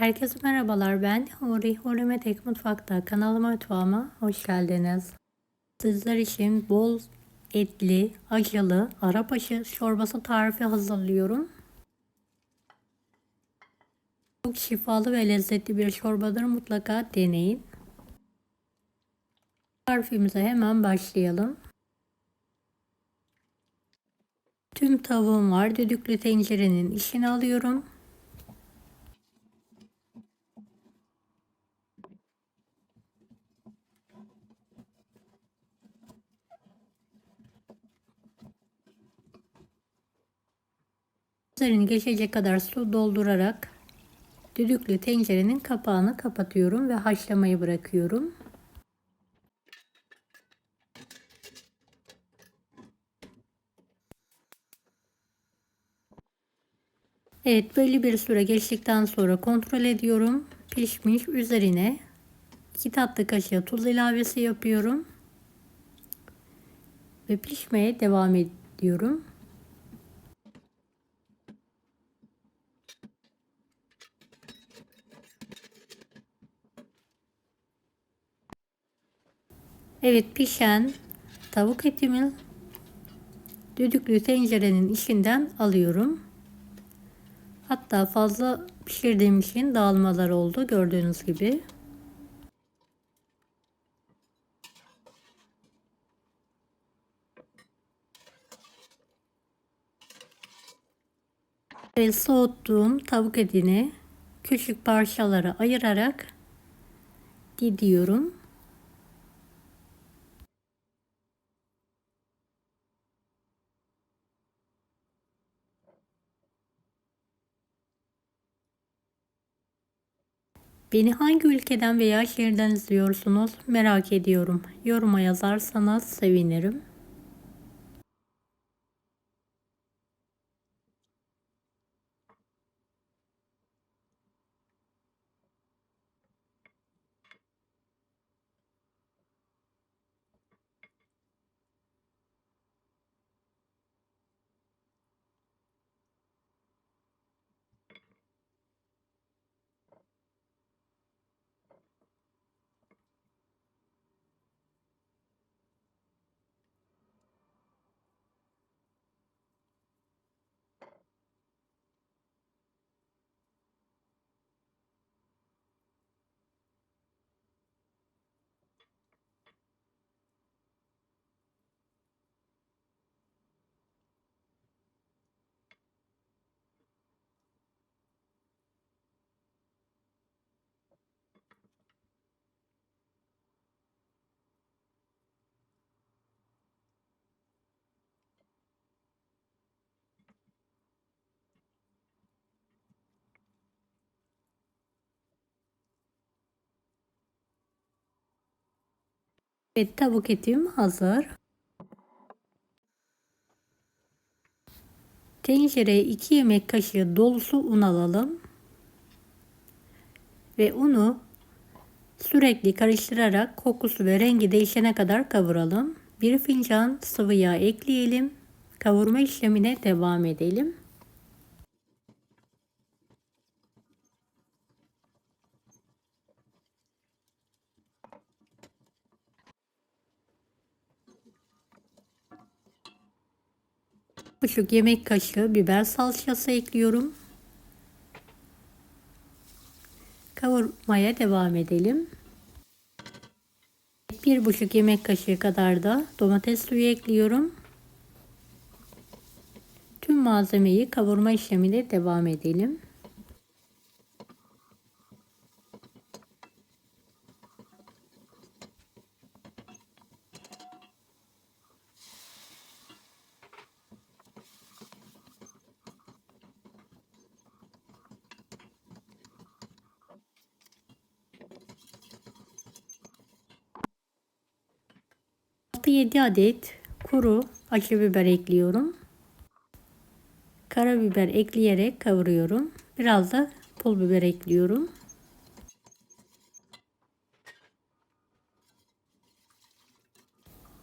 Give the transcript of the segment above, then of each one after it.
Herkese merhabalar ben Huri Huri Tek Mutfak'ta kanalıma mutfağıma hoş geldiniz. Sizler için bol etli, acılı, arabaşı çorbası tarifi hazırlıyorum. Çok şifalı ve lezzetli bir çorbadır mutlaka deneyin. Tarifimize hemen başlayalım. Tüm tavuğum var. Düdüklü tencerenin içine alıyorum. Üzerini geçecek kadar su doldurarak düdüklü tencerenin kapağını kapatıyorum ve haşlamayı bırakıyorum. Evet belli bir süre geçtikten sonra kontrol ediyorum. Pişmiş üzerine 2 tatlı kaşığı tuz ilavesi yapıyorum. Ve pişmeye devam ediyorum. Evet pişen tavuk etimi düdüklü tencerenin içinden alıyorum. Hatta fazla pişirdiğim için dağılmalar oldu gördüğünüz gibi. Ve soğuttuğum tavuk etini küçük parçalara ayırarak didiyorum. Beni hangi ülkeden veya şehirden izliyorsunuz merak ediyorum. Yoruma yazarsanız sevinirim. Evet tavuk etim hazır. Tencereye 2 yemek kaşığı dolusu un alalım. Ve unu sürekli karıştırarak kokusu ve rengi değişene kadar kavuralım. Bir fincan sıvı yağ ekleyelim. Kavurma işlemine devam edelim. Buçuk yemek kaşığı biber salçası ekliyorum. Kavurmaya devam edelim. Bir buçuk yemek kaşığı kadar da domates suyu ekliyorum. Tüm malzemeyi kavurma işlemine devam edelim. Altı 7 adet kuru acı biber ekliyorum. Karabiber ekleyerek kavuruyorum. Biraz da pul biber ekliyorum.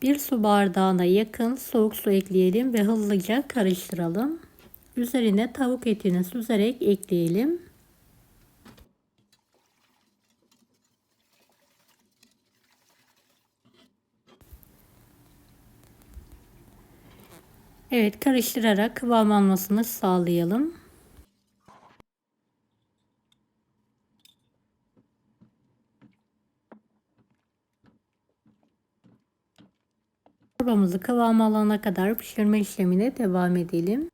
Bir su bardağına yakın soğuk su ekleyelim ve hızlıca karıştıralım. Üzerine tavuk etini süzerek ekleyelim. Evet karıştırarak kıvam almasını sağlayalım. Çorbamızı kıvam alana kadar pişirme işlemine devam edelim.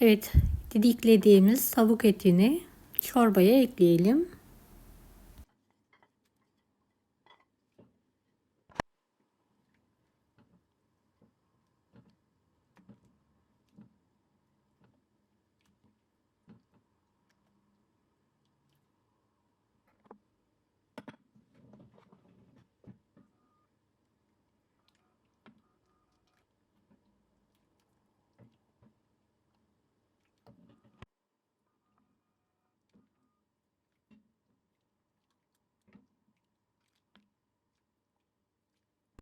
Evet, didiklediğimiz tavuk etini çorbaya ekleyelim.